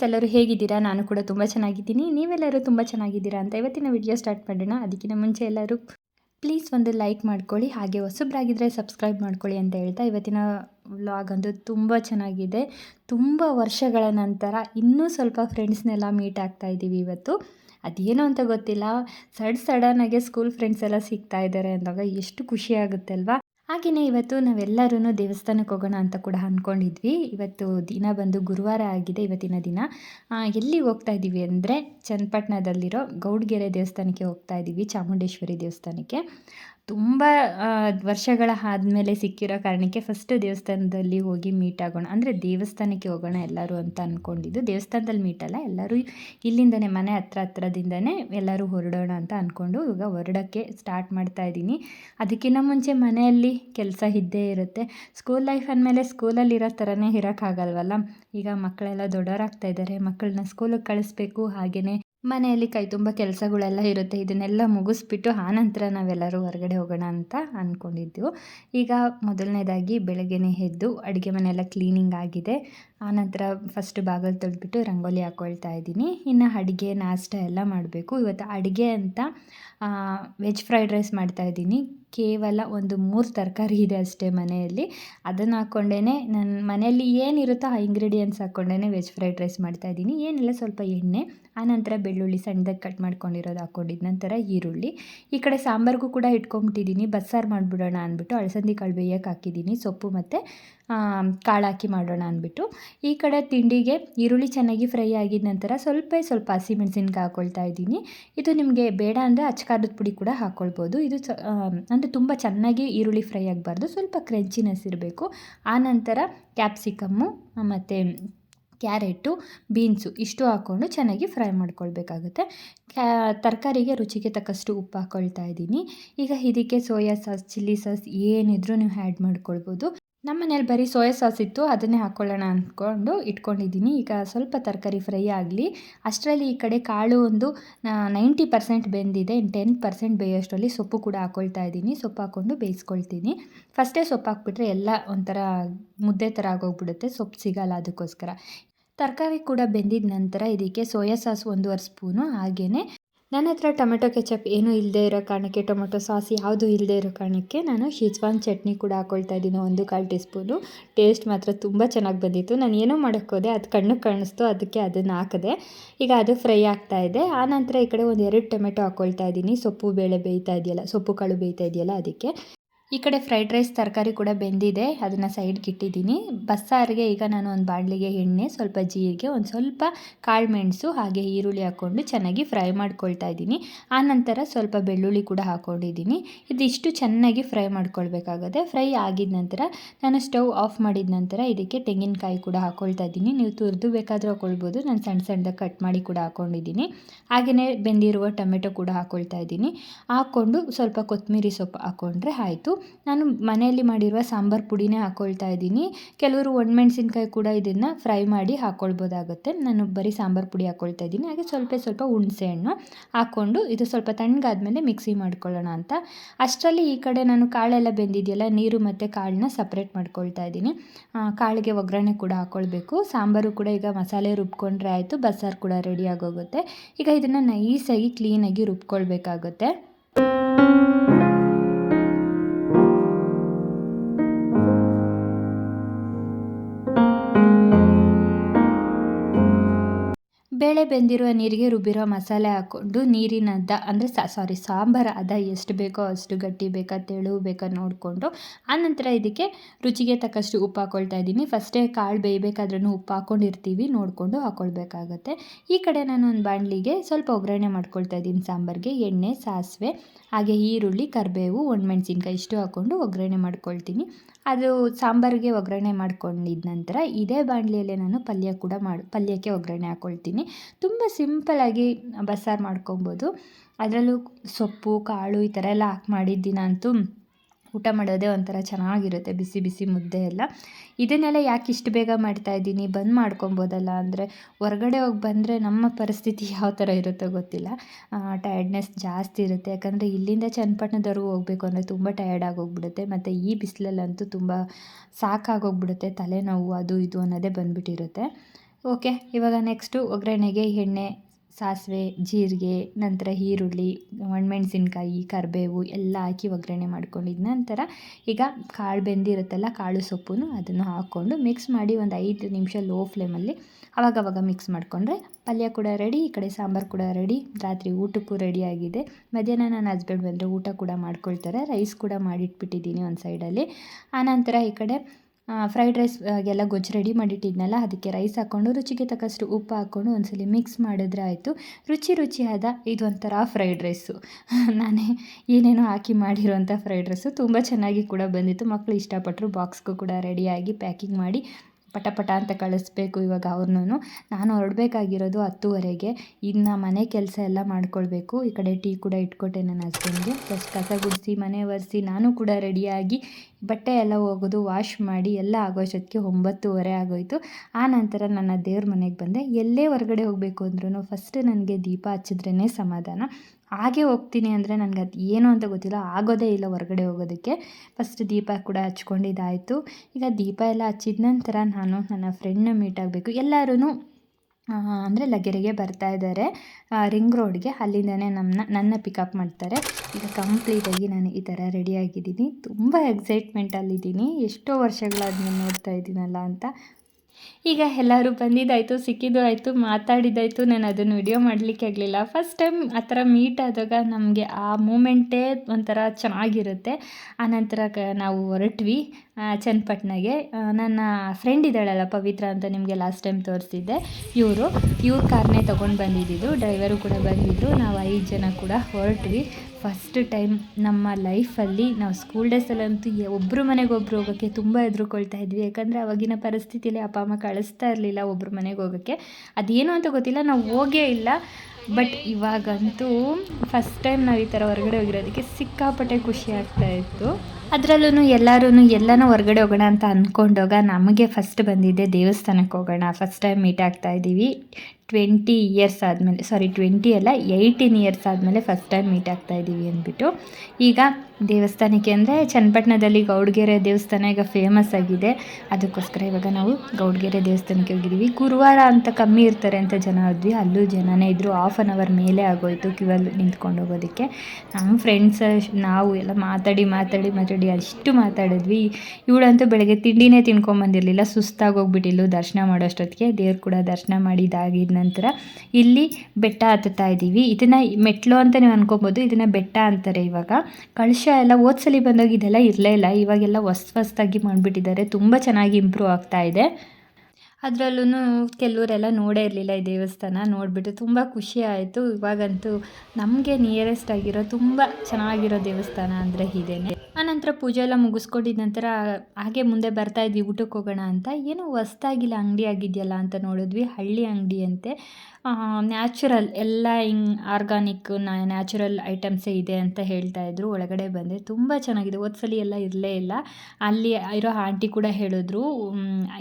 Friends ಎಲ್ಲರೂ ಹೇಗಿದ್ದೀರಾ? ನಾನು ಕೂಡ ತುಂಬ ಚೆನ್ನಾಗಿದ್ದೀನಿ. ನೀವೆಲ್ಲರೂ ತುಂಬ ಚೆನ್ನಾಗಿದ್ದೀರಾ ಅಂತ ಇವತ್ತಿನ ವಿಡಿಯೋ ಸ್ಟಾರ್ಟ್ ಮಾಡೋಣ. ಅದಕ್ಕಿಂತ ಮುಂಚೆ ಎಲ್ಲರೂ ಪ್ಲೀಸ್ ಒಂದು ಲೈಕ್ ಮಾಡ್ಕೊಳ್ಳಿ. ಹಾಗೆ ಹೊಸಬ್ರಾಗಿದ್ದರೆ ಸಬ್ಸ್ಕ್ರೈಬ್ ಮಾಡ್ಕೊಳ್ಳಿ ಅಂತ ಹೇಳ್ತಾ ಇವತ್ತಿನ ವ್ಲಾಗ್ ಅಂತೂ ತುಂಬ ಚೆನ್ನಾಗಿದೆ. ತುಂಬ ವರ್ಷಗಳ ನಂತರ ಇನ್ನೂ ಸ್ವಲ್ಪ ಫ್ರೆಂಡ್ಸ್ನೆಲ್ಲ ಮೀಟ್ ಆಗ್ತಾ ಇದ್ದೀವಿ ಇವತ್ತು. ಅದೇನು ಅಂತ ಗೊತ್ತಿಲ್ಲ. ಸಡ್ ಸಡನ್ನಾಗೆ ಸ್ಕೂಲ್ ಫ್ರೆಂಡ್ಸ್ ಎಲ್ಲ ಸಿಗ್ತಾ ಇದ್ದಾರೆ ಅಂದಾಗ ಎಷ್ಟು ಖುಷಿ ಆಗುತ್ತೆ ಅಲ್ವಾ ಹಾಗೆಯೇ ಇವತ್ತು ನಾವೆಲ್ಲರೂ ದೇವಸ್ಥಾನಕ್ಕೆ ಹೋಗೋಣ ಅಂತ ಕೂಡ ಅಂದ್ಕೊಂಡಿದ್ವಿ. ಇವತ್ತು ದಿನ ಬಂದು ಗುರುವಾರ ಆಗಿದೆ ಇವತ್ತಿನ ದಿನ. ಎಲ್ಲಿಗೆ ಹೋಗ್ತಾ ಇದ್ದೀವಿ ಅಂದರೆ ಚನ್ನಪಟ್ಟಣದಲ್ಲಿರೋ ಗೌಡ್ಗೆರೆ ದೇವಸ್ಥಾನಕ್ಕೆ ಹೋಗ್ತಾ ಇದ್ದೀವಿ ಚಾಮುಂಡೇಶ್ವರಿ ದೇವಸ್ಥಾನಕ್ಕೆ. ತುಂಬ ವರ್ಷಗಳ ಆದಮೇಲೆ ಸಿಕ್ಕಿರೋ ಕಾರಣಕ್ಕೆ ಫಸ್ಟ್ ದೇವಸ್ಥಾನದಲ್ಲಿ ಹೋಗಿ ಮೀಟ್ ಆಗೋಣ. ಅಂದರೆ ದೇವಸ್ಥಾನಕ್ಕೆ ಹೋಗೋಣ ಎಲ್ಲರೂ ಅಂತ ಅಂದ್ಕೊಂಡಿದ್ದು ದೇವಸ್ಥಾನದಲ್ಲಿ ಮೀಟ್ ಅಲ್ಲ, ಎಲ್ಲರೂ ಇಲ್ಲಿಂದನೇ, ಮನೆ ಹತ್ರ ಹತ್ರದಿಂದನೇ ಎಲ್ಲರೂ ಹೊರಡೋಣ ಅಂತ ಅಂದ್ಕೊಂಡು ಇವಾಗ ಹೊರಡೋಕ್ಕೆ ಸ್ಟಾರ್ಟ್ ಮಾಡ್ತಾ ಇದ್ದೀನಿ. ಅದಕ್ಕಿಂತ ಮುಂಚೆ ಮನೆಯಲ್ಲಿ ಕೆಲಸ ಇದ್ದೇ ಇರುತ್ತೆ. ಸ್ಕೂಲ್ ಲೈಫ್ ಅಂದಮೇಲೆ ಸ್ಕೂಲಲ್ಲಿರೋ ಥರನೇ ಇರೋಕ್ಕಾಗಲ್ವಲ್ಲ? ಈಗ ಮಕ್ಕಳೆಲ್ಲ ದೊಡ್ಡವರಾಗ್ತಾ ಇದ್ದಾರೆ, ಮಕ್ಕಳನ್ನ ಸ್ಕೂಲಿಗೆ ಕಳಿಸ್ಬೇಕು ಹಾಗೆಯೇ ಮನೆಯಲ್ಲಿ ಕೈ ತುಂಬ ಕೆಲಸಗಳೆಲ್ಲ ಇರುತ್ತೆ. ಇದನ್ನೆಲ್ಲ ಮುಗಿಸ್ಬಿಟ್ಟು ಆನಂತರ ನಾವೆಲ್ಲರೂ ಹೊರಗಡೆ ಹೋಗೋಣ ಅಂತ ಅಂದ್ಕೊಂಡಿದ್ದೆವು ಈಗ ಮೊದಲನೇದಾಗಿ ಬೆಳಗ್ಗೆನೇ ಎದ್ದು ಅಡುಗೆ ಮನೆಯೆಲ್ಲ ಕ್ಲೀನಿಂಗ್ ಆಗಿದೆ. ಆನಂತರ ಫಸ್ಟ್ ಬಾಗಿಲು ತೊಳೆದ್ಬಿಟ್ಟು ರಂಗೋಲಿ ಹಾಕ್ಕೊಳ್ತಾ ಇದ್ದೀನಿ. ಇನ್ನು ಅಡುಗೆ, ನಾಷ್ಟ ಎಲ್ಲ ಮಾಡಬೇಕು. ಇವತ್ತು ಅಡುಗೆ ಅಂತ ವೆಜ್ ಫ್ರೈಡ್ ರೈಸ್ ಮಾಡ್ತಾ ಇದ್ದೀನಿ. ಕೇವಲ ಒಂದು ಮೂರು ತರಕಾರಿ ಇದೆ ಅಷ್ಟೇ ಮನೆಯಲ್ಲಿ. ಅದನ್ನು ಹಾಕ್ಕೊಂಡೇ ನನ್ನ ಮನೆಯಲ್ಲಿ ಏನಿರುತ್ತೋ ಆ ಇಂಗ್ರೀಡಿಯೆಂಟ್ಸ್ ಹಾಕ್ಕೊಂಡೇ ವೆಜ್ ಫ್ರೈಡ್ ರೈಸ್ ಮಾಡ್ತಾಯಿದ್ದೀನಿ ಏನಿಲ್ಲ, ಸ್ವಲ್ಪ ಎಣ್ಣೆ ಆನಂತರ ಬೆಳ್ಳುಳ್ಳಿ ಸಣ್ಣದಾಗಿ ಕಟ್ ಮಾಡ್ಕೊಂಡಿರೋದು ಹಾಕ್ಕೊಂಡಿದ್ದು ನಂತರ ಈರುಳ್ಳಿ. ಈ ಕಡೆ ಸಾಂಬಾರಿಗೂ ಕೂಡ ಇಟ್ಕೊಂಬಿಟ್ಟಿದ್ದೀನಿ ಬಸ್ಸಾರು ಮಾಡಿಬಿಡೋಣ ಅಂದ್ಬಿಟ್ಟು ಅಳಸಂದಿ ಕಾಳು ಬೇಯಕ್ಕೆ ಹಾಕಿದ್ದೀನಿ ಸೊಪ್ಪು ಮತ್ತು ಕಾಳು ಹಾಕಿ ಮಾಡೋಣ ಅಂದ್ಬಿಟ್ಟು. ಈ ಕಡೆ ತಿಂಡಿಗೆ ಈರುಳ್ಳಿ ಚೆನ್ನಾಗಿ ಫ್ರೈ ಆಗಿದ ನಂತರ ಸ್ವಲ್ಪ ಸ್ವಲ್ಪ ಹಸಿಮೆಣ್ಸಿನ್ಕಾಯಿ ಹಾಕ್ಕೊಳ್ತಾ ಇದ್ದೀನಿ. ಇದು ನಿಮಗೆ ಬೇಡ ಅಂದರೆ ಅಚ್ಕಾರದ ಪುಡಿ ಕೂಡ ಹಾಕ್ಕೊಳ್ಬೋದು ಇದು ಅಂದರೆ ತುಂಬ ಚೆನ್ನಾಗಿ ಈರುಳ್ಳಿ ಫ್ರೈ ಆಗಬಾರ್ದು. ಸ್ವಲ್ಪ ಕ್ರಂಚಿನೆಸ್ ಇರಬೇಕು. ಆನಂತರ ಕ್ಯಾಪ್ಸಿಕಮ್ಮು ಮತ್ತು ಕ್ಯಾರೆಟು, ಬೀನ್ಸು ಇಷ್ಟು ಹಾಕ್ಕೊಂಡು ಚೆನ್ನಾಗಿ ಫ್ರೈ ಮಾಡ್ಕೊಳ್ಬೇಕಾಗುತ್ತೆ. ಕ್ಯಾ, ತರಕಾರಿಗೆ ರುಚಿಗೆ ತಕ್ಕಷ್ಟು ಉಪ್ಪು ಹಾಕ್ಕೊಳ್ತಾ ಇದ್ದೀನಿ. ಈಗ ಇದಕ್ಕೆ ಸೋಯಾ ಸಾಸ್, ಚಿಲ್ಲಿ ಸಾಸ್ ಏನಿದ್ರೂ ನೀವು ಆ್ಯಡ್ ಮಾಡ್ಕೊಳ್ಬೋದು. ನಮ್ಮ ಮನೇಲಿ ಬರೀ ಸೋಯಾ ಸಾಸ್ ಇತ್ತು, ಅದನ್ನೇ ಹಾಕ್ಕೊಳ್ಳೋಣ ಅಂದ್ಕೊಂಡು ಇಟ್ಕೊಂಡಿದ್ದೀನಿ. ಈಗ ಸ್ವಲ್ಪ ತರಕಾರಿ ಫ್ರೈ ಆಗಲಿ. ಅಷ್ಟರಲ್ಲಿ ಈ ಕಡೆ ಕಾಳು ಒಂದು ನೈಂಟಿ ಪರ್ಸೆಂಟ್ ಬೆಂದಿದೆ. ಇನ್ನು ಟೆನ್ ಪರ್ಸೆಂಟ್ ಬೇಯೋಷ್ಟರಲ್ಲಿ ಸೊಪ್ಪು ಕೂಡ ಹಾಕ್ಕೊಳ್ತಾ ಇದ್ದೀನಿ. ಸೊಪ್ಪು ಹಾಕ್ಕೊಂಡು ಬೇಯಿಸ್ಕೊಳ್ತೀನಿ. ಫಸ್ಟೇ ಸೊಪ್ಪು ಹಾಕ್ಬಿಟ್ರೆ ಎಲ್ಲ ಒಂಥರ ಮುದ್ದೆ ಥರ ಆಗೋಗ್ಬಿಡುತ್ತೆ. ಸೊಪ್ಪು ಸಿಗಲ್ಲ ಅದಕ್ಕೋಸ್ಕರ. ತರಕಾರಿ ಕೂಡ ಬೆಂದಿದ ನಂತರ ಇದಕ್ಕೆ ಸೋಯಾ ಸಾಸ್ ಒಂದೂವರೆ ಸ್ಪೂನು ಹಾಗೆಯೇ ನನ್ನ ಹತ್ರ ಟೊಮೆಟೊ ಕೆಚಪ್ ಏನೂ ಇಲ್ಲದೆ ಇರೋ ಕಾರಣಕ್ಕೆ ಟೊಮೆಟೊ ಸಾಸ್ ಯಾವುದೂ ಇಲ್ಲದೆ ಇರೋ ಕಾರಣಕ್ಕೆ ನಾನು ಶಿಜ್ವಾನ್ ಚಟ್ನಿ ಕೂಡ ಹಾಕ್ಕೊಳ್ತಾ ಇದ್ದೀನಿ, ಒಂದು ಕಾಲು ಟೀ ಸ್ಪೂನು ಟೇಸ್ಟ್ ಮಾತ್ರ ತುಂಬ ಚೆನ್ನಾಗಿ ಬಂದಿತ್ತು. ನಾನು ಏನೋ ಮಾಡೋಕ್ಕೋದೆ ಅದು ಕಣ್ಣು ಕಾಣಿಸ್ತು, ಅದಕ್ಕೆ ಅದನ್ನು ಹಾಕಿದೆ. ಈಗ ಅದು ಫ್ರೈ ಆಗ್ತಾ ಇದೆ. ನಂತರ ಈ ಕಡೆ ಒಂದು ಎರಡು ಟೊಮೆಟೊ ಹಾಕ್ಕೊಳ್ತಾ ಇದ್ದೀನಿ. ಸೊಪ್ಪು, ಬೇಳೆ ಬೇಯ್ತಾ ಇದೆಯಲ್ಲ, ಸೊಪ್ಪು, ಕಾಳು ಬೇಯ್ತಾ ಇದೆಯಲ್ಲ, ಅದಕ್ಕೆ. ಈ ಕಡೆ ಫ್ರೈಡ್ ರೈಸ್ ತರಕಾರಿ ಕೂಡ ಬೆಂದಿದೆ, ಅದನ್ನು ಸೈಡ್ಗೆ ಇಟ್ಟಿದ್ದೀನಿ. ಬಸ್ಸಾರಿಗೆ ಈಗ ನಾನು ಒಂದು ಬಾಣಲಿಗೆ ಎಣ್ಣೆ, ಸ್ವಲ್ಪ ಜೀರಿಗೆ, ಒಂದು ಸ್ವಲ್ಪ ಕಾಳು ಮೆಣಸು, ಹಾಗೆ ಈರುಳ್ಳಿ ಹಾಕ್ಕೊಂಡು ಚೆನ್ನಾಗಿ ಫ್ರೈ ಮಾಡ್ಕೊಳ್ತಾ ಇದ್ದೀನಿ. ಆನಂತರ ಸ್ವಲ್ಪ ಬೆಳ್ಳುಳ್ಳಿ ಕೂಡ ಹಾಕ್ಕೊಂಡಿದ್ದೀನಿ ಇದಿಷ್ಟು ಚೆನ್ನಾಗಿ ಫ್ರೈ ಮಾಡ್ಕೊಳ್ಬೇಕಾಗುತ್ತೆ. ಫ್ರೈ ಆಗಿದ ನಂತರ ನಾನು ಸ್ಟವ್ ಆಫ್ ಮಾಡಿದ ನಂತರ ಇದಕ್ಕೆ ತೆಂಗಿನಕಾಯಿ ಕೂಡ ಹಾಕ್ಕೊಳ್ತಾ ಇದ್ದೀನಿ. ನೀವು ತುರಿದು ಬೇಕಾದರೂ ಹಾಕ್ಕೊಳ್ಬೋದು ನಾನು ಸಣ್ಣ ಸಣ್ಣದಾಗ ಕಟ್ ಮಾಡಿ ಕೂಡ ಹಾಕ್ಕೊಂಡಿದ್ದೀನಿ ಹಾಗೆಯೇ ಬೆಂದಿರುವ ಟೊಮೆಟೊ ಕೂಡ ಹಾಕ್ಕೊಳ್ತಾ ಇದ್ದೀನಿ. ಹಾಕ್ಕೊಂಡು ಸ್ವಲ್ಪ ಕೊತ್ತಂಬರಿ ಸೊಪ್ಪು ಹಾಕ್ಕೊಂಡ್ರೆ ಆಯಿತು. ನಾನು ಮನೆಯಲ್ಲಿ ಮಾಡಿರುವ ಸಾಂಬಾರು ಪುಡಿನೇ ಹಾಕ್ಕೊಳ್ತಾ ಇದ್ದೀನಿ. ಕೆಲವರು ಒಣಮೆಣ್ಸಿನ್ಕಾಯಿ ಕೂಡ ಇದನ್ನು ಫ್ರೈ ಮಾಡಿ ಹಾಕ್ಕೊಳ್ಬೋದಾಗುತ್ತೆ ನಾನು ಬರೀ ಸಾಂಬಾರು ಪುಡಿ ಹಾಕ್ಕೊಳ್ತಾ ಇದ್ದೀನಿ. ಹಾಗೆ ಸ್ವಲ್ಪ ಸ್ವಲ್ಪ ಹುಣಸೆ ಹಣ್ಣು ಹಾಕ್ಕೊಂಡು ಇದು ಸ್ವಲ್ಪ ತಣ್ಣಗಾದ್ಮೇಲೆ ಮಿಕ್ಸಿ ಮಾಡ್ಕೊಳ್ಳೋಣ ಅಂತ. ಅಷ್ಟರಲ್ಲಿ ಈ ಕಡೆ ನಾನು ಕಾಳೆಲ್ಲ ಬೆಂದಿದೆಯಲ್ಲ, ನೀರು ಮತ್ತು ಕಾಳನ್ನ ಸಪ್ರೇಟ್ ಮಾಡ್ಕೊಳ್ತಾ ಇದ್ದೀನಿ. ಕಾಳಿಗೆ ಒಗ್ಗರಣೆ ಕೂಡ ಹಾಕ್ಕೊಳ್ಬೇಕು ಸಾಂಬಾರು ಕೂಡ ಈಗ ಮಸಾಲೆ ರುಬ್ಕೊಂಡ್ರೆ ಆಯಿತು, ಬಸ್ಸಾರು ಕೂಡ ರೆಡಿ ಆಗೋಗುತ್ತೆ. ಈಗ ಇದನ್ನು ನೈಸಾಗಿ ಕ್ಲೀನಾಗಿ ರುಬ್ಕೊಳ್ಬೇಕಾಗುತ್ತೆ. ಬೇಳೆ ಬೆಂದಿರುವ ನೀರಿಗೆ ರುಬ್ಬಿರೋ ಮಸಾಲೆ ಹಾಕ್ಕೊಂಡು ನೀರಿನ ಅದ ಅಂದರೆ ಸಾ ಸಾರಿ ಸಾಂಬಾರು ಅದ ಎಷ್ಟು ಬೇಕೋ ಅಷ್ಟು ಗಟ್ಟಿ ಬೇಕಾ, ತೆಳು ಬೇಕಾ ನೋಡಿಕೊಂಡು ಆನಂತರ ಇದಕ್ಕೆ ರುಚಿಗೆ ತಕ್ಕಷ್ಟು ಉಪ್ಪು ಹಾಕ್ಕೊಳ್ತಾ ಇದ್ದೀನಿ. ಫಸ್ಟೇ ಕಾಳು ಬೇಯಬೇಕಾದ್ರೂ ಉಪ್ಪು ಹಾಕ್ಕೊಂಡಿರ್ತೀವಿ ನೋಡಿಕೊಂಡು ಹಾಕ್ಕೊಳ್ಬೇಕಾಗತ್ತೆ ಈ ಕಡೆ ನಾನು ಒಂದು ಬಾಣಲಿಗೆ ಸ್ವಲ್ಪ ಒಗ್ಗರಣೆ ಮಾಡ್ಕೊಳ್ತಾ ಇದ್ದೀನಿ ಸಾಂಬಾರಿಗೆ. ಎಣ್ಣೆ, ಸಾಸಿವೆ, ಹಾಗೆ ಈರುಳ್ಳಿ, ಕರಿಬೇವು, ಒಣಮೆಣ್ಸಿನ್ಕಾಯಿ ಇಷ್ಟು ಹಾಕ್ಕೊಂಡು ಒಗ್ಗರಣೆ ಮಾಡ್ಕೊಳ್ತೀನಿ. ಅದು ಸಾಂಬಾರಿಗೆ ಒಗ್ಗರಣೆ ಮಾಡ್ಕೊಂಡಿದ್ದ ನಂತರ ಇದೇ ಬಾಣಲಿಯಲ್ಲೇ ನಾನು ಪಲ್ಯ ಕೂಡ ಮಾಡಿ, ಪಲ್ಯಕ್ಕೆ ಒಗ್ಗರಣೆ ಹಾಕ್ಕೊಳ್ತೀನಿ ತುಂಬ ಸಿಂಪಲಾಗಿ ಬಸ್ಸಾರು ಮಾಡ್ಕೊಬೋದು. ಅದರಲ್ಲೂ ಸೊಪ್ಪು, ಕಾಳು ಈ ಥರ ಎಲ್ಲ ಹಾಕಿ ಮಾಡಿದ್ದಿನ ಅಂತೂ ಊಟ ಮಾಡೋದೇ ಒಂಥರ ಚೆನ್ನಾಗಿರುತ್ತೆ, ಬಿಸಿ ಬಿಸಿ ಮುದ್ದೆ ಎಲ್ಲ. ಇದನ್ನೆಲ್ಲ ಯಾಕೆ ಇಷ್ಟು ಬೇಗ ಮಾಡ್ತಾ ಇದ್ದೀನಿ? ಬಂದ್ ಮಾಡ್ಕೊಬೋದಲ್ಲ ಅಂದರೆ ಹೊರಗಡೆ ಹೋಗಿ ಬಂದರೆ ನಮ್ಮ ಪರಿಸ್ಥಿತಿ ಯಾವ ಥರ ಇರುತ್ತೋ ಗೊತ್ತಿಲ್ಲ. ಟಯರ್ಡ್ನೆಸ್ ಜಾಸ್ತಿ ಇರುತ್ತೆ. ಯಾಕಂದರೆ ಇಲ್ಲಿಂದ ಚನ್ನಪಟ್ಟಣದವರೆಗೂ ಹೋಗಬೇಕು ಅಂದರೆ ತುಂಬ ಟಯರ್ಡ್ ಆಗೋಗ್ಬಿಡುತ್ತೆ. ಮತ್ತು ಈ ಬಿಸಿಲಲ್ಲಂತೂ ತುಂಬ ಸಾಕಾಗೋಗ್ಬಿಡುತ್ತೆ, ತಲೆನೋವು ಅದು ಇದು ಅನ್ನೋದೇ ಬಂದುಬಿಟ್ಟಿರುತ್ತೆ. ಓಕೆ ಇವಾಗ ನೆಕ್ಸ್ಟು ಒಗ್ಗರಣೆಗೆ ಎಣ್ಣೆ ಸಾಸಿವೆ, ಜೀರಿಗೆ, ನಂತರ ಈರುಳ್ಳಿ, ಒಣಮೆಣ್ಸಿನ್ಕಾಯಿ, ಕರಿಬೇವು ಎಲ್ಲ ಹಾಕಿ ಒಗ್ಗರಣೆ ಮಾಡ್ಕೊಂಡಿದ ನಂತರ ಈಗ ಕಾಳು ಬೆಂದಿರುತ್ತಲ್ಲ, ಕಾಳು ಸೊಪ್ಪು ಅದನ್ನು ಹಾಕ್ಕೊಂಡು ಮಿಕ್ಸ್ ಮಾಡಿ ಒಂದು ಐದು ನಿಮಿಷ ಲೋ ಫ್ಲೇಮಲ್ಲಿ ಅವಾಗವಾಗ ಮಿಕ್ಸ್ ಮಾಡಿಕೊಂಡ್ರೆ ಪಲ್ಯ ಕೂಡ ರೆಡಿ ಈ ಕಡೆ ಸಾಂಬಾರು ಕೂಡ ರೆಡಿ ರಾತ್ರಿ ಊಟಕ್ಕೂ ರೆಡಿಯಾಗಿದೆ ಮಧ್ಯಾಹ್ನ ನನ್ನ ಹಸ್ಬೆಂಡ್ ಬಂದರೆ ಊಟ ಕೂಡ ಮಾಡ್ಕೊಳ್ತಾರೆ ರೈಸ್ ಕೂಡ ಮಾಡಿಟ್ಬಿಟ್ಟಿದ್ದೀನಿ ಒಂದು ಸೈಡಲ್ಲಿ ಆನಂತರ ಈ ಕಡೆ ಫ್ರೈಡ್ ರೈಸ್ ಎಲ್ಲ ಗೊಜ್ಜು ರೆಡಿ ಮಾಡಿಟ್ಟಿದ್ನಲ್ಲ, ಅದಕ್ಕೆ ರೈಸ್ ಹಾಕ್ಕೊಂಡು ರುಚಿಗೆ ತಕ್ಕಷ್ಟು ಉಪ್ಪು ಹಾಕ್ಕೊಂಡು ಒಂದ್ಸಲಿ ಮಿಕ್ಸ್ ಮಾಡಿದ್ರೆ ಆಯಿತು. ರುಚಿ ರುಚಿಯಾದ ಒಂಥರ ಫ್ರೈಡ್ ರೈಸು ನಾನೇ ಏನೇನೋ ಹಾಕಿ ಮಾಡಿರುವಂಥ ಫ್ರೈಡ್ ರೈಸು ತುಂಬ ಚೆನ್ನಾಗಿ ಕೂಡ ಬಂದಿತ್ತು. ಮಕ್ಕಳು ಇಷ್ಟಪಟ್ಟರು ಬಾಕ್ಸ್ಗೂ ಕೂಡ ರೆಡಿಯಾಗಿ ಪ್ಯಾಕಿಂಗ್ ಮಾಡಿ ಪಟ ಪಟ ಅಂತ ಕಳಿಸ್ಬೇಕು ಇವಾಗ ಅವ್ರನ್ನೂ. ನಾನು ಹೊರಡಬೇಕಾಗಿರೋದು ಹತ್ತುವರೆಗೆ. ಇನ್ನು ಮನೆ ಕೆಲಸ ಎಲ್ಲ ಮಾಡ್ಕೊಳ್ಬೇಕು. ಈ ಕಡೆ ಟೀ ಕೂಡ ಇಟ್ಕೊಟ್ಟೆ ನನ್ನ ಹಸ್ಬೆಂಡ್ಗೆ ಫಸ್ಟ್ ಕಸ ಗುಡಿಸಿ, ಮನೆ ಒರೆಸಿ, ನಾನು ಕೂಡ ರೆಡಿಯಾಗಿ ಬಟ್ಟೆ ಎಲ್ಲ ಹೋಗೋದು ವಾಶ್ ಮಾಡಿ ಎಲ್ಲ ಆಗೋಷ್ಟೊತ್ತಿಗೆ ಒಂಬತ್ತುವರೆ ಆಗೋಯಿತು. ಆ ನಂತರ ನನ್ನ ದೇವ್ರ ಮನೆಗೆ ಬಂದೆ. ಎಲ್ಲೇ ಹೊರಗಡೆ ಹೋಗಬೇಕು ಅಂದ್ರೂ ಫಸ್ಟ್ ನನಗೆ ದೀಪ ಹಚ್ಚಿದ್ರೇ ಸಮಾಧಾನ. ಹಾಗೆ ಹೋಗ್ತೀನಿ ಅಂದರೆ ನನಗೆ ಅದು ಏನು ಅಂತ ಗೊತ್ತಿಲ್ಲ. ಆಗೋದೇ ಇಲ್ಲ ಹೊರಗಡೆ ಹೋಗೋದಕ್ಕೆ. ಫಸ್ಟ್ ದೀಪ ಕೂಡ ಹಚ್ಕೊಂಡಿದ್ದಾಯಿತು. ಈಗ ದೀಪ ಎಲ್ಲ ಹಚ್ಚಿದ ನಂತರ ನಾನು ನನ್ನ ಫ್ರೆಂಡ್ನ ಮೀಟ್ ಆಗಬೇಕು. ಎಲ್ಲರೂ ಅಂದರೆ ಲಗ್ಗೆರೆಗೆ ಬರ್ತಾ ಇದ್ದಾರೆ. ರಿಂಗ್ ರೋಡ್ಗೆ ಅಲ್ಲಿಂದನೇ ನಮ್ಮನ್ನ ನನ್ನ ಪಿಕಪ್ ಮಾಡ್ತಾರೆ. ಈಗ ಕಂಪ್ಲೀಟಾಗಿ ನಾನು ಈ ಥರ ರೆಡಿಯಾಗಿದ್ದೀನಿ ತುಂಬ ಎಕ್ಸೈಟ್ಮೆಂಟಲ್ಲಿದ್ದೀನಿ ಎಷ್ಟೋ ವರ್ಷಗಳಾದ್ಮೇಲೆ ನೋಡ್ತಾ ಇದ್ದೀನಲ್ಲ ಅಂತ. ಈಗ ಎಲ್ಲರೂ ಬಂದಿದ್ದಾಯಿತು ಸಿಕ್ಕಿದ್ದು ಆಯಿತು ಮಾತಾಡಿದ್ದಾಯಿತು. ನಾನು ಅದನ್ನು ವಿಡಿಯೋ ಮಾಡಲಿಕ್ಕೆ ಆಗಲಿಲ್ಲ. ಫಸ್ಟ್ ಟೈಮ್ ಆ ಥರ ಮೀಟ್ ಆದಾಗ ನಮಗೆ ಆ ಮೂಮೆಂಟೇ ಒಂಥರ ಚೆನ್ನಾಗಿರುತ್ತೆ. ಆನಂತರ ಕ ನಾವು ಹೊರಟ್ವಿ ಚನ್ನಪಟ್ಟಣಗೆ ನನ್ನ ಫ್ರೆಂಡ್ ಇದ್ದಾಳಲ್ಲ ಪವಿತ್ರ ಅಂತ ನಿಮಗೆ ಲಾಸ್ಟ್ ಟೈಮ್ ತೋರಿಸಿದ್ದೆ. ಇವರು, ಇವ್ರ ಕಾರ್ನೇ ತೊಗೊಂಡು ಬಂದಿದ್ದು ಡ್ರೈವರು ಕೂಡ ಬಂದಿದ್ದರು ನಾವು ಐದು ಜನ ಕೂಡ ಹೊರಟ್ವಿ. ಫಸ್ಟ್ ಟೈಮ್ ನಮ್ಮ ಲೈಫಲ್ಲಿ ನಾವು ಸ್ಕೂಲ್ ಡೇಸಲ್ಲಂತೂ ಒಬ್ಬರು ಮನೆಗೆ ಒಬ್ಬರು ಹೋಗೋಕ್ಕೆ ತುಂಬ ಹೆದ್ರುಕೊಳ್ತಾ ಇದ್ವಿ. ಯಾಕಂದರೆ ಅವಾಗಿನ ಪರಿಸ್ಥಿತಿಯಲ್ಲಿ ಅಪ್ಪ, ಅಮ್ಮ ಕಳಿಸ್ತಾ ಇರಲಿಲ್ಲ ಒಬ್ಬರು ಮನೆಗೆ ಹೋಗೋಕ್ಕೆ ಅದೇನು ಅಂತ ಗೊತ್ತಿಲ್ಲ, ನಾವು ಹೋಗೇ ಇಲ್ಲ. ಬಟ್ ಇವಾಗಂತೂ ಫಸ್ಟ್ ಟೈಮ್ ನಾವು ಈ ಥರ ಹೊರಗಡೆ ಹೋಗಿರೋದಕ್ಕೆ ಸಿಕ್ಕಾಪಟ್ಟೆ ಖುಷಿ ಆಗ್ತಾಯಿತ್ತು ಅದರಲ್ಲೂ ಎಲ್ಲರೂ ಎಲ್ಲನೂ ಹೊರಗಡೆ ಹೋಗೋಣ ಅಂತ ಅಂದ್ಕೊಂಡೋಗ ನಮಗೆ ಫಸ್ಟ್ ಬಂದಿದ್ದೆ ದೇವಸ್ಥಾನಕ್ಕೆ ಹೋಗೋಣ. ಫಸ್ಟ್ ಟೈಮ್ ಮೀಟ್ ಆಗ್ತಾ ಇದ್ದೀವಿ. ಟ್ವೆಂಟಿ ಇಯರ್ಸ್ ಆದಮೇಲೆ ಸಾರಿ ಟ್ವೆಂಟಿ ಅಲ್ಲ ಏಯ್ಟೀನ್ ಇಯರ್ಸ್ ಆದಮೇಲೆ ಫಸ್ಟ್ ಟೈಮ್ ಮೀಟ್ ಆಗ್ತಾ ಇದ್ದೀವಿ ಅಂದ್ಬಿಟ್ಟು. ಈಗ ದೇವಸ್ಥಾನಕ್ಕೆ ಅಂದರೆ ಚನ್ನಪಟ್ಟಣದಲ್ಲಿ ಗೌಡ್ಗೆರೆ ದೇವಸ್ಥಾನ ಈಗ ಫೇಮಸ್ ಆಗಿದೆ. ಅದಕ್ಕೋಸ್ಕರ ಇವಾಗ ನಾವು ಗೌಡ್ಗೆರೆ ದೇವಸ್ಥಾನಕ್ಕೆ ಹೋಗಿದ್ದೀವಿ. ಗುರುವಾರ ಅಂತ ಕಮ್ಮಿ ಇರ್ತಾರೆ ಅಂತ ಜನ ಇದ್ವಿ ಅಲ್ಲೂ ಜನನೇ ಇದ್ದರು ಹಾಫ್ ಆನ್ ಅವರ್ ಮೇಲೆ ಆಗೋಯಿತು. ಕ್ಯೂವಲ್ಲಿ ನಿಂತ್ಕೊಂಡು ಹೋಗೋದಕ್ಕೆ. ನಮ್ಮ ಫ್ರೆಂಡ್ಸ್ ನಾವು ಎಲ್ಲ ಮಾತಾಡಿ ಮಾತಾಡಿ ಮಾತಾಡಿ ಅಷ್ಟು ಮಾತಾಡಿದ್ವಿ. ಇವಳಂತೂ ಬೆಳಗ್ಗೆ ತಿಂಡಿನೇ ತಿನ್ಕೊಂಬಂದಿರಲಿಲ್ಲ ಸುಸ್ತಾಗಿ ಹೋಗ್ಬಿಟ್ಟಿಲ್ಲ ದರ್ಶನ ಮಾಡೋಷ್ಟೊತ್ತಿಗೆ. ದೇವ್ರು ಕೂಡ ದರ್ಶನ ಮಾಡಿದಾಗಿದ್ದ ನಂತರ ಇಲ್ಲಿ ಬೆಟ್ಟ ಹತ್ತುತ್ತಾ ಇದ್ದೀವಿ. ಇದನ್ನು ಮೆಟ್ಲು ಅಂತ ನೀವು ಅನ್ಕೊಬೋದು, ಇದನ್ನು ಬೆಟ್ಟ ಅಂತಾರೆ ಇವಾಗ. ಕಳಶ ಎಲ್ಲ ಓದ್ಸಲಿ ಬಂದಾಗ ಇದೆಲ್ಲ ಇರಲೇ ಇಲ್ಲ. ಇವಾಗೆಲ್ಲ ಹೊಸ ಹೊಸ್ದಾಗಿ ಮಾಡಿಬಿಟ್ಟಿದ್ದಾರೆ. ತುಂಬ ಚೆನ್ನಾಗಿ ಇಂಪ್ರೂವ್ ಆಗ್ತಾ ಇದೆ. ಅದರಲ್ಲೂ ಕೆಲವರೆಲ್ಲ ನೋಡೇ ಇರಲಿಲ್ಲ ಈ ದೇವಸ್ಥಾನ, ನೋಡಿಬಿಟ್ಟು ತುಂಬ ಖುಷಿ ಆಯಿತು. ಇವಾಗಂತೂ ನಮಗೆ ನಿಯರೆಸ್ಟ್ ಆಗಿರೋ ತುಂಬ ಚೆನ್ನಾಗಿರೋ ದೇವಸ್ಥಾನ ಅಂದರೆ ಇದೇನೆ. ಆನಂತರ ಪೂಜೆ ಎಲ್ಲ ಮುಗಿಸ್ಕೊಂಡಿದ್ದ ನಂತರ ಹಾಗೆ ಮುಂದೆ ಬರ್ತಾ ಇದ್ವಿ, ಊಟಕ್ಕೆ ಹೋಗೋಣ ಅಂತ. ಏನೋ ಹೊಸ್ದಾಗಿಲ್ಲ, ಅಂಗಡಿ ಆಗಿದೆಯಲ್ಲ ಅಂತ ನೋಡಿದ್ವಿ, ಹಳ್ಳಿ ಅಂಗಡಿ ಅಂತೆ. ನ್ಯಾಚುರಲ್ ಎಲ್ಲ ಹಿಂಗೆ ಆರ್ಗಾನಿಕ್ ನ್ಯಾಚುರಲ್ ಐಟಮ್ಸೇ ಇದೆ ಅಂತ ಹೇಳ್ತಾ ಇದ್ರು, ಒಳಗಡೆ ಬಂದೆ ತುಂಬ ಚೆನ್ನಾಗಿದೆ. ಹೋದ್ಸಲಿ ಎಲ್ಲ ಇರಲೇ ಇಲ್ಲ. ಅಲ್ಲಿ ಇರೋ ಆಂಟಿ ಕೂಡ ಹೇಳಿದ್ರು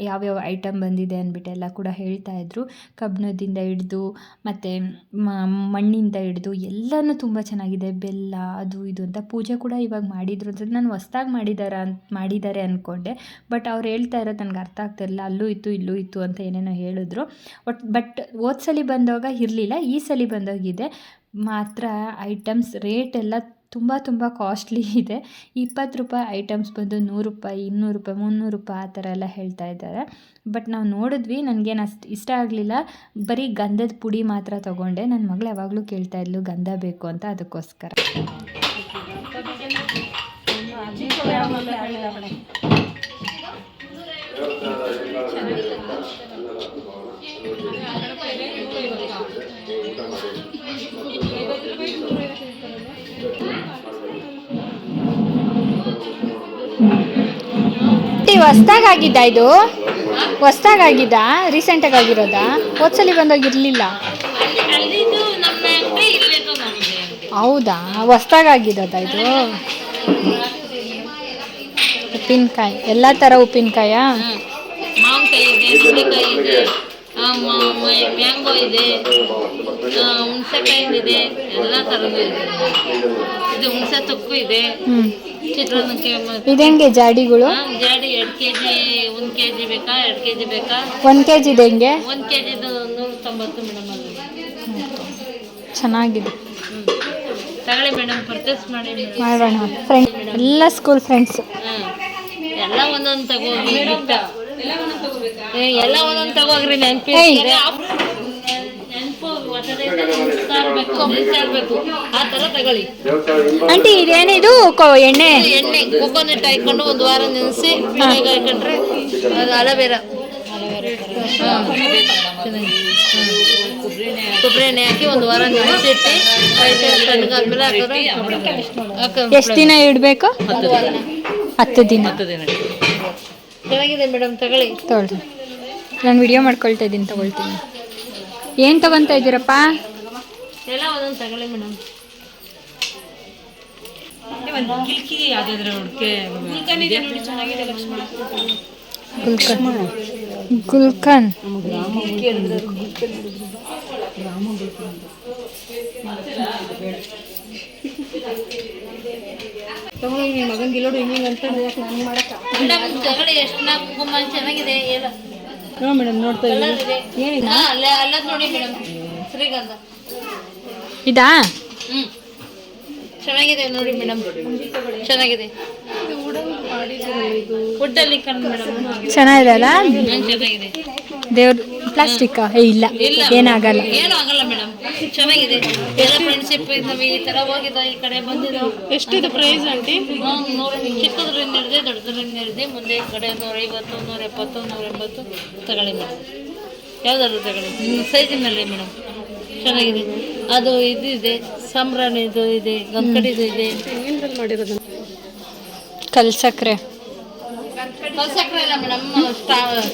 ಯಾವ್ಯಾವ ಐಟಮ್ ಬಂದಿದೆ? ಅಂದ್ಬಿಟ್ಟು ಎಲ್ಲ ಕೂಡ ಹೇಳ್ತಾ ಇದ್ರು. ಕಬ್ಬಿಣದಿಂದ ಹಿಡ್ದು, ಮತ್ತು ಮಣ್ಣಿಂದ ಹಿಡ್ದು ಎಲ್ಲನೂ ತುಂಬ ಚೆನ್ನಾಗಿದೆ. ಬೆಲ್ಲ, ಅದು ಇದು ಅಂತ ಪೂಜೆ ಕೂಡ ಇವಾಗ ಮಾಡಿದ್ರು ಅಂತ ನಾನು ಹೊಸ್ದಾಗಿ ಮಾಡಿದಾರ ಅಂತ ಮಾಡಿದ್ದಾರೆ ಅಂದ್ಕೊಂಡೆ ಬಟ್ ಅವ್ರು ಹೇಳ್ತಾ ಇರೋದು ನನಗೆ ಅರ್ಥ ಆಗ್ತಿರಲಿಲ್ಲ. ಅಲ್ಲೂ ಇತ್ತು, ಇಲ್ಲೂ ಇತ್ತು ಅಂತ ಏನೇನೋ ಹೇಳಿದ್ರು. ಬಟ್ ಬಟ್ ಹೋದ್ಸಲಿ ಬಂದಾಗ ಇರಲಿಲ್ಲ. ಈ ಸಲ ಬಂದೋಗಿದೆ. ಮಾತ್ರ ಐಟಮ್ಸ್ ರೇಟ್ ಎಲ್ಲ ತುಂಬ ತುಂಬ ಕಾಸ್ಟ್ಲಿ ಇದೆ. ಇಪ್ಪತ್ತು ರೂಪಾಯಿ ಐಟಮ್ಸ್ ಬಂದು ನೂರು ರೂಪಾಯಿ, ಇನ್ನೂರು ರೂಪಾಯಿ, ಮುನ್ನೂರು ರೂಪಾಯಿ ಆ ಥರ ಎಲ್ಲ ಹೇಳ್ತಾ ಇದ್ದಾರೆ. ಬಟ್ ನಾವು ನೋಡಿದ್ವಿ ನನಗೇನು ಅಷ್ಟು ಇಷ್ಟ ಆಗಲಿಲ್ಲ. ಬರೀ ಗಂಧದ ಪುಡಿ ಮಾತ್ರ ತೊಗೊಂಡೆ. ನನ್ನ ಮಗಳು ಯಾವಾಗಲೂ ಕೇಳ್ತಾ ಇದ್ಲು, ಗಂಧ ಬೇಕು ಅಂತ ಅದಕ್ಕೋಸ್ಕರ. ಹೊಸ್ದಾಗಿದ್ದ ಇದು? ಹೊಸ್ದಾಗಿದ್ದ ರೀಸೆಂಟಾಗಿ ಆಗಿರೋದಾ? ಹೋದ್ಸಲಿ ಬಂದೋಗಿರ್ಲಿಲ್ಲ ಹೌದಾ? ಹೊಸ್ದಾಗಿದ್ದದ ಇದು? ಉಪ್ಪಿನಕಾಯಿ. ಎಲ್ಲ ತರ ಉಪ್ಪಿನಕಾಯಾ? ಮ್ಯಾಂಗೋ ಇದೆ ಹುಣಸೆಕಾಯಿ ಇದೆ ಎಲ್ಲ ಥರದ್ದು ಇದೆ. ಇದು ಹುಣಸೆ ತೊಕ್ಕು ಇದೆ. ಚಿತ್ರಾನ್ನಕ್ಕೆ ಇದೆಂಗೆ ಜಾಡಿಗಳು? ಜಾಡಿ ಎರಡು ಕೆ ಜಿ ಒಂದು ಕೆ ಜಿ ಬೇಕಾ ಎರಡು ಕೆ ಜಿ ಬೇಕಾ? ಒಂದು ಕೆ ಜಿ ಹೆಂಗೆ? ಒಂದು ಕೆ ಜಿದು ನೂರ ತೊಂಬತ್ತು ಮೇಡಮ್ ಅದು. ಚೆನ್ನಾಗಿದೆ. ತಗೊಳ್ಳಿ ಮೇಡಮ್ ಪರ್ಚೇಸ್ ಮಾಡಿ ಮಾಡೋಣ. ಫ್ರೆಂಡ್ ಎಲ್ಲ ಸ್ಕೂಲ್ ಫ್ರೆಂಡ್ಸ್ ಎಲ್ಲ ಒಂದೊಂದು ತಗೋ ಏ, ಎಲ್ಲ ಒಂದೊಂದು ತಗೋಗ್ರಿ ನೆನಪಿ ತಗೊಳ್ಳಿ. ಆಂಟಿ ಇದೇನಿದು ಕೊ- ಎಣ್ಣೆ? ಎಣ್ಣೆ ಕೊಕೊನಟ್ ಹಾಕೊಂಡು ಒಂದು ವಾರ ನೆನೆಸಿ ಮನೆಗೆ ಹಾಕೊಂಡ್ರೆ ಅದು ಅಲವೇರಾ. ಹಾಂ. ಕೊಬ್ಬರಿ ಎಣ್ಣೆ ಹಾಕಿ ಒಂದು ವಾರ ನೆನೆಸಿಟ್ಟು ತಣ್ಣಗಾದ್ಮೇಲೆ ಹಾಕಿದ್ರೆ ಎಷ್ಟು ದಿನ ಇಡಬೇಕು? ಹತ್ತು ದಿನ. ಚೆನ್ನಾಗಿದೆ ಮೇಡಮ್ ತಗೊಳ್ಳಿ. ತೊಗೊಳ್ರಿ. ನಾನು ವಿಡಿಯೋ ಮಾಡ್ಕೊಳ್ತಾ ಇದ್ದೀನಿ ತಗೊಳ್ತೀನಿ. ಏನು ತಗೊತಾ ಇದ್ದೀರಪ್ಪ? ಎಲ್ಲ ಒಂದೊಂದು ತಗೊಳ್ಳಿ ಮೇಡಮ್. ಗುಲ್ಕನ್ ಗುಲ್ಕನ್. ಮೇಡಮ್ ತಗೊಳ್ಳಿ ಎಷ್ಟು ನಾಲ್ಕು ಕುಂಕುಮ ಚೆನ್ನಾಗಿದೆ ಎಲ್ಲ ನೋಡಿ ಮೇಡಮ್ ಶ್ರೀಗಂಧ. ಇದಾ? ಚೆನ್ನಾಗಿದೆ ನೋಡಿ ಮೇಡಮ್ ಚೆನ್ನಾಗಿದೆ. ಚೆನ್ನಾಗಿದೆ ಅಲ್ಲ? ದೇವ್ರ ಪ್ಲಾಸ್ಟಿಕ್ ಏ ಇಲ್ಲ. ಇಲ್ಲ. ಏನಾಗಲ್ಲ. ಏನು ಆಗಲ್ಲ ಮೇಡಮ್ ಚೆನ್ನಾಗಿದೆ. ಎಲ್ಲ ಫ್ರೆಂಡ್ಶಿಪ್ ಇದ್ದಾವೆ ಈ ತರ ಹೋಗಿದ್ದೋ ಈ ಕಡೆ ಬಂದಿರೋ ಎಷ್ಟಿದೆ ಪ್ರೈಸ್ ಆಂಟಿ ಚಿಕ್ಕದ್ರಿಂದ ಹಿಡಿದೆ ದೊಡ್ಡದ್ರಿಂದ ಹಿಡಿದೆ ಮುಂದೆ ಈ ಕಡೆ ನೂರೈವತ್ತು ನೂರ ಎಪ್ಪತ್ತು ನೂರ ಎಂಬತ್ತು ತಗೊಳ್ಳಿ ಮೇಡಮ್ ಯಾವ್ದಾದ್ರು ತಗೊಳ್ಳಿ. ನಿಮ್ಮ ಸೈಜಿನಲ್ಲಿ ಮೇಡಮ್ ಚೆನ್ನಾಗಿದೆ. ಅದು ಇದು ಇದೆ ಸಾಂಬ್ರಾಣಿದು ಇದೆ ಗಂಕಡಿದು ಇದೆ. ಮಾಡಿರೋದು ಕಲ್ ಸಕ್ಕರೆ ಕಲ್ಸಕ್ರೆ ಇಲ್ಲ ಮೇಡಮ್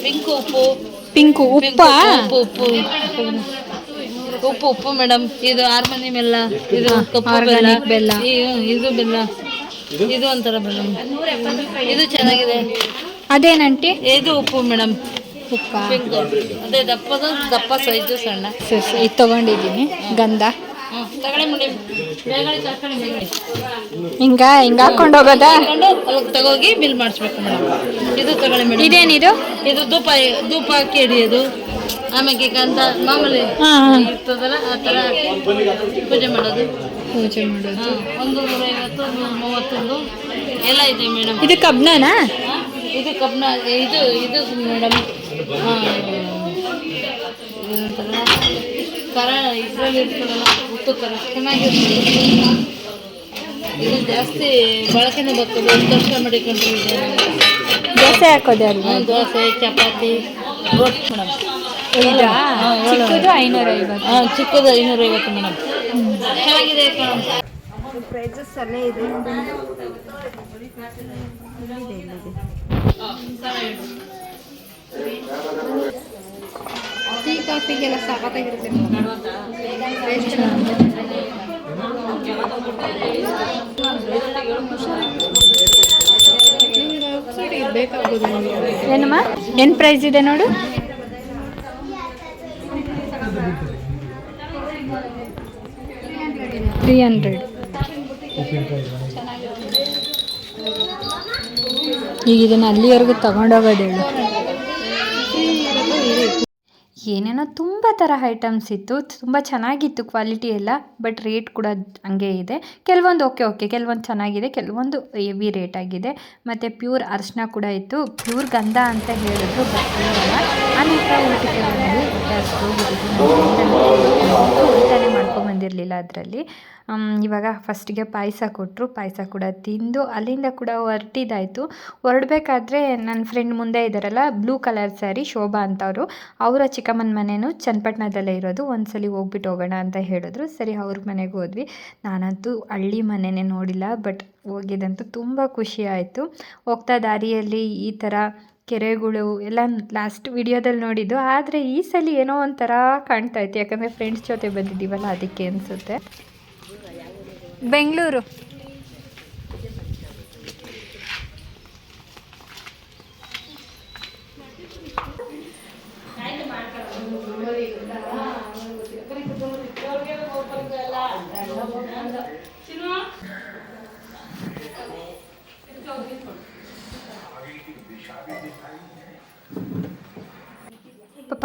ಪಿಂಕ್ ಉಪ್ಪು. ಪಿಂಕು ಪಿಂಕ್ ಉಪ್ಪ ಉಪ್ಪು ಉಪ್ಪು. ಉಪ್ಪು ಉಪ್ಪು ಮೇಡಮ್ ಇದು ಹಾರ್ಮೋನಿ ಬೆಲ್ಲ ಇದು ಕಪ್ಪು ಬೆಲ್ಲ ಬೆಲ್ಲ. ಇದು ಬೆಲ್ಲ. ಇದು ಒಂಥರ ಮೇಡಮ್ ಇದು ಚೆನ್ನಾಗಿದೆ. ಅದೇನಂಟಿ ಇದು ಉಪ್ಪು ಮೇಡಮ್ ಉಪ್ಪು? ಅದೇ ದಪ್ಪದ ದಪ್ಪ ಸೈಜು ಸಣ್ಣ. ಇದು ತಗೊಂಡಿದ್ದೀನಿ. ಗಂಧ. ಹಿಂಗ ಹಿಂಗ ಹಾಕೊಂಡು ಹೋಗೋದಾ? ಅಲ್ಲಿಗೆ ತಗೋಗಿ ಬಿಲ್ ಮಾಡಿಸ್ಬೇಕು ಮೇಡಮ್. ಇದು ತಗೊಳ್ಳಿ ಮೇಡಮ್. ಇದೇನಿದು? ಇದು ಧೂಪ ಧೂಪ ಹಾಕಿ ಹಿಡಿಯೋದು. ಆಮೇಲೆ ಗಂಧ ಮಾಮೂಲಿ ಹಾ ಹಾ. ಇರ್ತದಲ್ಲ ಆ ಥರ ಪೂಜೆ ಮಾಡೋದು. ಪೂಜೆ ಮಾಡೋದು. ಹಾ, ಒಂದು ನೂರೈವತ್ತು ನೂರ ಮೂವತ್ತೊಂದು. ಎಲ್ಲ ಇದೆ ಮೇಡಮ್. ಇದು ಕಬ್ನನಾ? ಇದು ಕಬ್ನ ಇದು ಇದು ಮೇಡಮ್. ಕರ ಇದ್ರಲ್ಲಿ ಇರ್ತದಲ್ಲ ಉಪ್ಪು ಚೆನ್ನಾಗಿರುತ್ತೆ ಇದು ಜಾಸ್ತಿ ಬಳಕೆನೇ ಬರ್ತದೆ ಒಂದು ವರ್ಷ ಮಾಡಿಕೊಂಡ್ರೆ ಇದೆ. ದೋಸೆ ಹಾಕೋದೆ ಅಲ್ವಾ? ದೋಸೆ ಚಪಾತಿ ರೊಟ್ಟಿ ಮೇಡಮ್. ಇದಾ ಹಾ, ಏಳು. ಚಿಕ್ಕದು ಐನೂರ ಐವತ್ತು ಹಾಂ ಚಿಕ್ಕದು ಐನೂರೈವತ್ತು ಮೇಡಮ್. ಚೆನ್ನಾಗಿದೆ ಪ್ರೈಸಸ್ ಅಲ್ಲೇ ಇದೆ ಟೀ ಕಾಫಿಗೆಲ್ಲ ಸಾಕಾಗಿರುತ್ತೆ ಏನಮ್ಮ? ಏನು ಪ್ರೈಸ್ ಇದೆ ನೋಡು? ತ್ರೀ ಹಂಡ್ರೆಡ್ ಈಗ ಇದನ್ನ ಅಲ್ಲಿವರೆಗೂ ತಗೊಂಡೋಗೋದು ಹೇಳು. ಏನೇನೋ ತುಂಬ ಥರ ಐಟಮ್ಸ್ ಇತ್ತು, ತುಂಬ ಚೆನ್ನಾಗಿತ್ತು ಕ್ವಾಲಿಟಿ ಎಲ್ಲ ಬಟ್ ರೇಟ್ ಕೂಡ ಹಂಗೆ ಇದೆ. ಕೆಲವೊಂದು ಓಕೆ ಓಕೆ ಕೆಲವೊಂದು ಚೆನ್ನಾಗಿದೆ, ಕೆಲವೊಂದು ಹೆವಿ ರೇಟ್ ಆಗಿದೆ. ಮತ್ತು ಪ್ಯೂರ್ ಅರಿಶಿನ ಕೂಡ ಇತ್ತು. ಪ್ಯೂರ್ ಗಂಧ ಅಂತ ಹೇಳಿದ್ರು ಬಟ್ ಆನಂತರ ಊಟಕ್ಕೆ ಊಟ ಅದರಲ್ಲಿ. ಇವಾಗ ಫಸ್ಟಿಗೆ ಪಾಯಸ ಕೊಟ್ಟರು ಪಾಯಸ ಕೂಡ ತಿಂದು, ಅಲ್ಲಿಂದ ಕೂಡ ಹೊರಟಿದ್ದಾಯಿತು ಹೊರಡಬೇಕಾದ್ರೆ ನನ್ನ ಫ್ರೆಂಡ್ ಮುಂದೆ ಇದ್ದಾರಲ್ಲ ಬ್ಲೂ ಕಲರ್ ಸ್ಯಾರಿ ಶೋಭಾ ಅಂತವರು. ಅವರ ಚಿಕ್ಕಮ್ಮನ ಮನೆಯೂ ಚನ್ನಪಟ್ಟಣದಲ್ಲೇ ಇರೋದು, ಒಂದ್ಸಲಿ ಹೋಗ್ಬಿಟ್ಟು ಹೋಗೋಣ ಅಂತ ಹೇಳಿದ್ರು. ಸರಿ, ಅವ್ರ ಮನೆಗೆ ಹೋದ್ವಿ. ನಾನಂತೂ ಹಳ್ಳಿ ಮನೆಯೇ ನೋಡಿಲ್ಲ ಬಟ್ ಹೋಗಿದ್ದಂತೂ ತುಂಬ ಖುಷಿ ಆಯಿತು. ಹೋಗ್ತಾ ದಾರಿಯಲ್ಲಿ ಈ ಥರ ಕೆರೆಗಳು, ಎಲ್ಲ ಲಾಸ್ಟ್ ವಿಡಿಯೋದಲ್ಲಿ ನೋಡಿದ್ದು. ಆದರೆ ಈ ಸಲ ಏನೋ ಒಂಥರ ಕಾಣ್ತಾ ಇತ್ತು. ಯಾಕಂದರೆ ಫ್ರೆಂಡ್ಸ್ ಜೊತೆ ಬಂದಿದ್ದೀವಲ್ಲ, ಅದಕ್ಕೆ ಅನಿಸುತ್ತೆ. ಬೆಂಗಳೂರು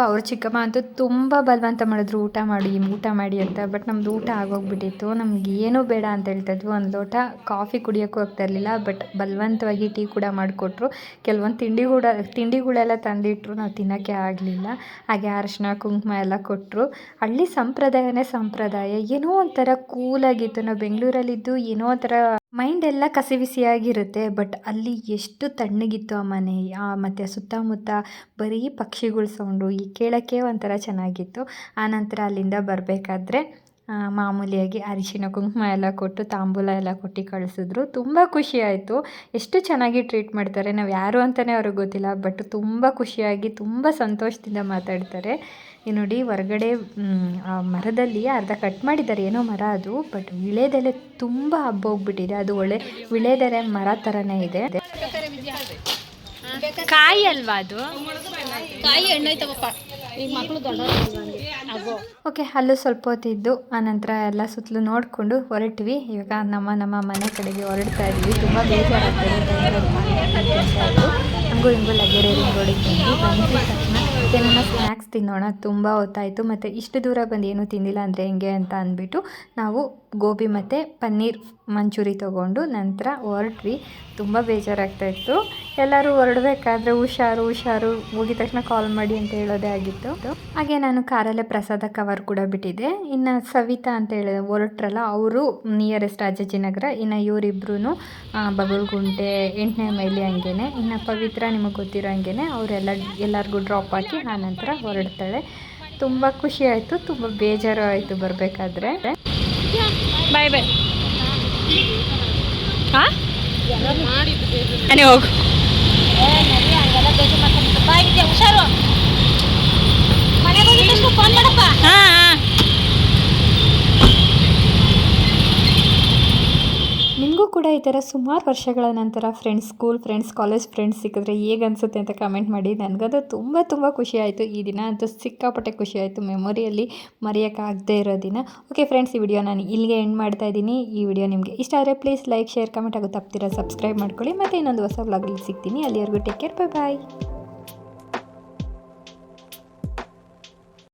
ಅವ್ರ ಚಿಕ್ಕಮ್ಮ ಅಂತೂ ತುಂಬ ಬಲವಂತ ಮಾಡಿದ್ರು, ಊಟ ಮಾಡಿ ಊಟ ಮಾಡಿ ಅಂತ ಬಟ್ ನಮ್ಮದು ಊಟ ಆಗೋಗ್ಬಿಟ್ಟಿತ್ತು. ನಮ್ಗೆ ಏನೂ ಬೇಡ ಅಂತ ಹೇಳ್ತಾ ಇದ್ವಿ. ಒಂದು ಲೋಟ ಕಾಫಿ ಕುಡಿಯೋಕ್ಕೂ ಆಗ್ತಾ ಇರಲಿಲ್ಲ ಬಟ್ ಬಲವಂತವಾಗಿ ಟೀ ಕೂಡ ಮಾಡಿಕೊಟ್ರು. ಕೆಲವೊಂದು ತಿಂಡಿ ಕೂಡ ತಿಂಡಿಗಳೆಲ್ಲ ತಂದಿಟ್ಟರು ನಾವು ತಿನ್ನೋಕ್ಕೆ ಆಗಲಿಲ್ಲ. ಹಾಗೆ ಅರಶಿನ, ಕುಂಕುಮ ಎಲ್ಲ ಕೊಟ್ಟರು ಹಳ್ಳಿ ಸಂಪ್ರದಾಯನೇ ಸಂಪ್ರದಾಯ. ಏನೋ ಒಂಥರ ಕೂಲಾಗಿತ್ತು ನಾವು ಬೆಂಗಳೂರಲ್ಲಿದ್ದು ಏನೋ ಒಂಥರ ಮೈಂಡ್ ಎಲ್ಲ ಕಸಿವಿಸಿಯಾಗಿರುತ್ತೆ ಬಟ್ ಅಲ್ಲಿ ಎಷ್ಟು ತಣ್ಣಗಿತ್ತು ಆ ಮನೆ ಮತ್ತು ಸುತ್ತಮುತ್ತ ಬರೀ ಪಕ್ಷಿಗಳ ಸೌಂಡು ಈ ಕೇಳೋಕ್ಕೆ ಒಂಥರ ಚೆನ್ನಾಗಿತ್ತು. ಆನಂತರ ಅಲ್ಲಿಂದ ಬರಬೇಕಾದ್ರೆ ಮಾಮೂಲಿಯಾಗಿ ಅರಿಶಿನ ಕುಂಕುಮ ಎಲ್ಲ ಕೊಟ್ಟು ತಾಂಬೂಲ ಎಲ್ಲ ಕೊಟ್ಟು ಕಳಿಸಿದ್ರು. ತುಂಬ ಖುಷಿ ಆಯಿತು. ಎಷ್ಟು ಚೆನ್ನಾಗಿ ಟ್ರೀಟ್ ಮಾಡ್ತಾರೆ, ನಾವು ಯಾರು ಅಂತಲೇ ಅವ್ರಿಗೆ ಗೊತ್ತಿಲ್ಲ ಬಟ್ ತುಂಬ ಖುಷಿಯಾಗಿ, ತುಂಬ ಸಂತೋಷದಿಂದ ಮಾತಾಡ್ತಾರೆ. ಈ ನೋಡಿ ಹೊರಗಡೆ ಆ ಮರದಲ್ಲಿ ಅರ್ಧ ಕಟ್ ಮಾಡಿದ್ದಾರೆ. ಏನೋ ಮರ ಅದು ಬಟ್ ವಿಳೆದೆಲೆ ತುಂಬ ಹಬ್ಬೋಗ್ಬಿಟ್ಟಿದೆ ಅದು ಒಳ್ಳೆ ವಿಳೆದೆಲೆ ಮರ ಥರನೇ ಇದೆ. ಕಾಯಿ ಅಲ್ವಾ ಅದು? ಕಾಯಿ ಈಗ ಮಕ್ಕಳು ಓಕೆ ಅಲ್ಲೂ ಸ್ವಲ್ಪ ಹೊತ್ತಿದ್ದು ಆನಂತರ ಎಲ್ಲ ಸುತ್ತಲೂ ನೋಡಿಕೊಂಡು ಹೊರಟ್ವಿ. ಇವಾಗ ನಮ್ಮ ನಮ್ಮ ಮನೆ ಕಡೆಗೆ ಹೊರಡ್ತಾ ಇದ್ವಿ. ತುಂಬ ಬೇಜಾರಾಗ್ತದೆ. ಹಂಗೂ ಹಿಂಗೂ ಲಗೇರಿ ರಿಂಗ್ ರೋಡಿಗೆ ಬಂದು ಬಂದಿದ ನಮ್ಮ ಸ್ನ್ಯಾಕ್ಸ್ ತಿನ್ನೋಣ. ತುಂಬ ಹೊತ್ತಾಯಿತು. ಮತ್ತು ಇಷ್ಟು ದೂರ ಬಂದು ಏನೂ ತಿಂದಿಲ್ಲ ಅಂದರೆ ಹೆಂಗೆ ಅಂತ ಅಂದ್ಬಿಟ್ಟು ನಾವು ಗೋಬಿ ಮತ್ತು ಪನ್ನೀರ್ ಮಂಚೂರಿ ತೊಗೊಂಡು ನಂತರ ಹೊರಟ್ವಿ. ತುಂಬ ಬೇಜಾರಾಗ್ತಾ ಇತ್ತು. ಎಲ್ಲರೂ ಹೊರಡಬೇಕಾದ್ರೆ ಹುಷಾರು ಹುಷಾರು ಹೋಗಿದ ತಕ್ಷಣ ಕಾಲ್ ಮಾಡಿ ಅಂತ ಹೇಳೋದೇ ಆಗಿತ್ತು. ಹಾಗೆ ನಾನು ಕಾರಲ್ಲೇ ಪ್ರಸಾದ ಕವರ್ ಕೂಡ ಬಿಟ್ಟಿದ್ದೆ. ಇನ್ನು ಸವಿತಾ ಅಂತ ಹೇಳಿ ಹೊರಟ್ರಲ್ಲ, ಅವರು ನಿಯರೆಸ್ಟ್ ರಾಜಾಜಿನಗರ, ಇನ್ನು ಇವರಿಬ್ರು ಬಗಲ್ಗುಂಟೆ ಎಂಟನೇ ಮೈಲಿ ಹಂಗೇನೆ. ಇನ್ನು ಪವಿತ್ರ ನಿಮಗೆ ಗೊತ್ತಿರೋ ಹಂಗೇನೆ, ಅವರೆಲ್ಲ ಎಲ್ಲರಿಗೂ ಡ್ರಾಪ್ ಹಾಕಿ ಆ ನಂತರ ಹೊರಡ್ತಾಳೆ. ತುಂಬ ಖುಷಿ ಆಯಿತು, ತುಂಬ ಬೇಜಾರು ಆಯಿತು ಬರಬೇಕಾದ್ರೆ. ಬಾಯ್ ಬಾಯ್ ಹಾಂ? ನಾನೇ ಹೋಗು ಹುಷಾರು ಮನೆಗೆ ಹೋಗಿದ್ದಷ್ಟು ಫೋನ್ ಮಾಡಪ್ಪ ಹಾಂ ಹಾಂ ನಿಮಗೂ ಕೂಡ ಈ ಥರ ಸುಮಾರು ವರ್ಷಗಳ ನಂತರ friends school friends college friends ಸಿಕ್ಕಿದ್ರೆ ಹೇಗೆ ಅನಿಸುತ್ತೆ ಅಂತ ಕಮೆಂಟ್ ಮಾಡಿ. ನನಗದು ತುಂಬ ತುಂಬ ಖುಷಿ ಆಯಿತು. ಈ ದಿನ ಅಂತೂ ಸಿಕ್ಕಾಪಟ್ಟೆ ಖುಷಿ ಆಯಿತು. ಮೆಮೊರಿಯಲ್ಲಿ ಮರೆಯೋಕ್ಕಾಗದೇ ಇರೋ ದಿನ. ಓಕೆ ಫ್ರೆಂಡ್ಸ್ ಈ ವಿಡಿಯೋ ನಾನು ಇಲ್ಲಿಗೆ ಎಂಡ್ ಮಾಡ್ತಾ ಇದ್ದೀನಿ. ಈ ವಿಡಿಯೋ ನಿಮಗೆ ಇಷ್ಟ ಆದರೆ ಪ್ಲೀಸ್ ಲೈಕ್ ಶೇರ್ ಕಮೆಂಟ್ ಆಗೋ ತಪ್ತೀರಾ ಸಬ್ಸ್ಕ್ರೈಬ್ ಮಾಡ್ಕೊಳ್ಳಿ. ಮತ್ತು ಇನ್ನೊಂದು ಹೊಸ ವ್ಲಾಗಲ್ಲಿ ಸಿಗ್ತೀನಿ. ಅಲ್ಲಿವರೆಗೂ ಟೇಕ್ ಕೇರ್ ಬೈ ಬಾಯ್